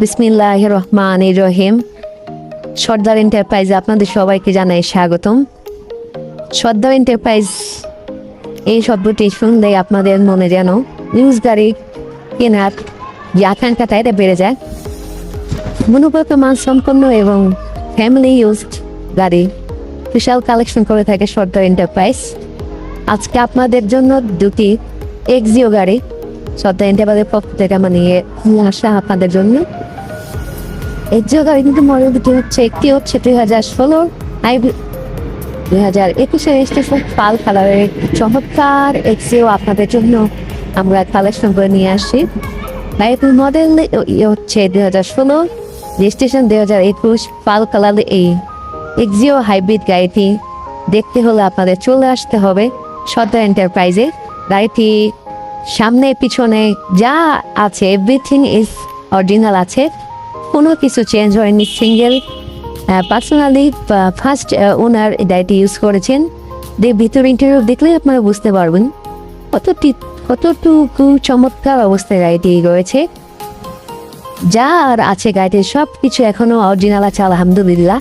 বিসমিল্লাহ রহমান রহিম সর্দার এন্টারপ্রাইজে আপনাদের সবাইকে জানাই স্বাগতম। সর্দার এন্টারপ্রাইজ এই শব্দটি শুনলে আপনাদের মনে যেন নিউজ গাড়ি কেনার যে আকাঙ্ক্ষাটা, এটা বেড়ে যায়। গুণগত মান সম্পন্ন এবং ফ্যামিলি ইউজড গাড়ি বিশাল কালেকশন করে থাকে সর্দার এন্টারপ্রাইজ। আজকে আপনাদের জন্য দুটি এক্সিও গাড়ি সর্দার এন্টারপ্রাইজের পক্ষ থেকে আমার নিয়ে নিয়ে আসা আপনাদের জন্য। এক্সিও গাড়ি কিন্তু মডেল হচ্ছে, একটি হচ্ছে দুই হাজার ষোলো হাইব্রিড দুই হাজার একুশে রেজিস্ট্রেশন পাল কালারের চমৎকার এক্সিও আপনাদের জন্য আমরা কালেকশন করে নিয়ে আসি। বাইপুল মডেল হচ্ছে দুই হাজার ষোলো রেজিস্ট্রেশন দুই হাজার একুশ, পাল কালার এই এক্সিও হাইব্রিড গাড়িটি দেখতে হলে আপনাদের চলে আসতে হবে সর্দার এন্টারপ্রাইজে গাড়িটি সামনে, পিছনে যা আছে এভরিথিং ইজ অরিজিনাল আছে। কোনো কিছু চেঞ্জ হয়নি সিঙ্গেল পার্সোনালি ফার্স্ট ওনার গাড়িটি ইউজ করেছেন। দিয়ে ভিতর ইন্টারভিউ দেখলে আপনারা বুঝতে পারবেন কতটি, কতটুকু চমৎকার অবস্থায় গাড়িটি রয়েছে। যা আর আছে গাড়িটির সব কিছু এখনও অরিজিনাল আছে, আলহামদুলিল্লাহ।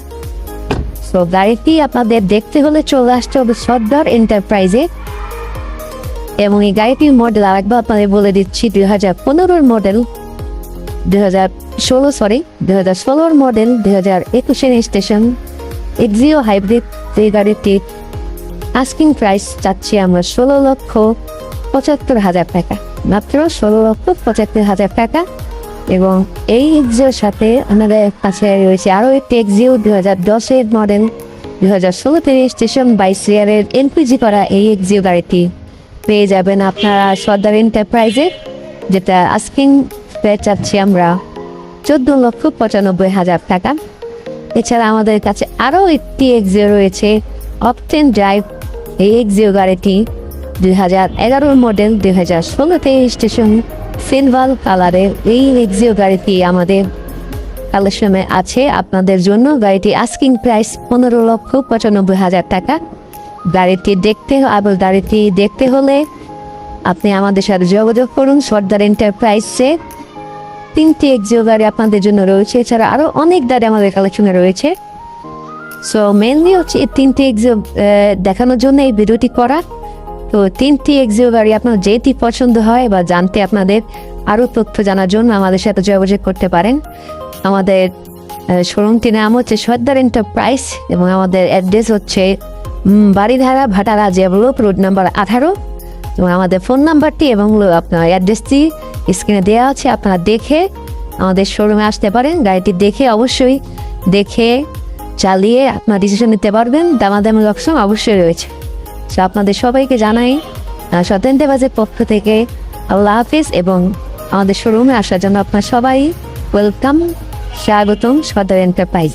তো গাড়িটি আপনাদের দেখতে হলে চলে আসতে হবে সর্দার এন্টারপ্রাইজে। এবং এই গাড়িটির মডেল আরেকবার আপনাদের বলে দিচ্ছি, দুই হাজার পনেরোর মডেল, দুই হাজার ষোলো সরি দুই হাজার ষোলোর মডেল, দুই হাজার একুশের স্টেশন এক্সিও হাইব্রিড এই গাড়িটির আস্কিং প্রাইস চাচ্ছি আমরা ষোলো লক্ষ পঁচাত্তর হাজার টাকা, মাত্র ষোলো লক্ষ পঁচাত্তর হাজার টাকা। এবং এই এক্সিওর সাথে আমাদের কাছে রয়েছে আরও একটি এক্সিও দু হাজার দশের মডেল দু হাজার ষোলো ষোলোতে স্টেশন বাইশ ইয়ারের এলপিজি করা এই এক্সিও গাড়িটি। পেয়ে যাবেন আপনারা সর্দার এন্টারপ্রাইজে, যেটা আস্কিং পেয়ে চাচ্ছি আমরা চোদ্দ লক্ষ পঁচানব্বই হাজার টাকা। এছাড়া আমাদের কাছে আরও একটি এক্সিও রয়েছে অপটেন ড্রাইভ এই এক্সিও গাড়িটি দুই হাজার এগারোর মডেল দুই হাজার ষোলোতে স্টেশন সিলভার কালারের এই এক্সিও গাড়িটি আমাদের কালেকশনে আছে। আপনাদের জন্য গাড়িটি আস্কিং প্রাইস পনেরো লক্ষ পঁচানব্বই হাজার টাকা। গাড়িটি দেখতে আবার গাড়িটি দেখতে হলে আপনি আমাদের সাথে যোগাযোগ করুন। সর্দার এন্টারপ্রাইজে তিনটি এক্সিও গাড়ি আপনাদের জন্য রয়েছে। এছাড়া আরও অনেক গাড়ি আমাদের কালেকশনে রয়েছে। সো মেনলি হচ্ছে এই তিনটি এক্সিও দেখানোর জন্য এই ভিডিওটি করা। তো তিনটি এক্সিও গাড়ি আপনার যেটি পছন্দ হয় বা জানতে আপনাদের আরও তথ্য জানার জন্য আমাদের সাথে যোগাযোগ করতে পারেন। আমাদের শোরুমটির নাম হচ্ছে সর্দার এন্টারপ্রাইজ এবং আমাদের অ্যাড্রেস হচ্ছে বাড়িধারা ভাটারা জেভলপ রোড নাম্বার আঠারো। এবং আমাদের ফোন নাম্বারটি এবং আপনার অ্যাড্রেসটি স্ক্রিনে দেওয়া আছে, আপনারা দেখে আমাদের শোরুমে আসতে পারেন। গাড়িটি দেখে অবশ্যই দেখে চালিয়ে আপনার ডিসিশন নিতে পারবেন। দামাদামি অপশন অবশ্যই রয়েছে। তো আপনাদের সবাইকে জানাই স্বতন্ত্র বাজের পক্ষ থেকে আল্লাহ হাফিজ এবং আমাদের শোরুমে আসার জন্য আপনার সবাই ওয়েলকাম স্বাগতম, সদর এন্টারপ্রাইজ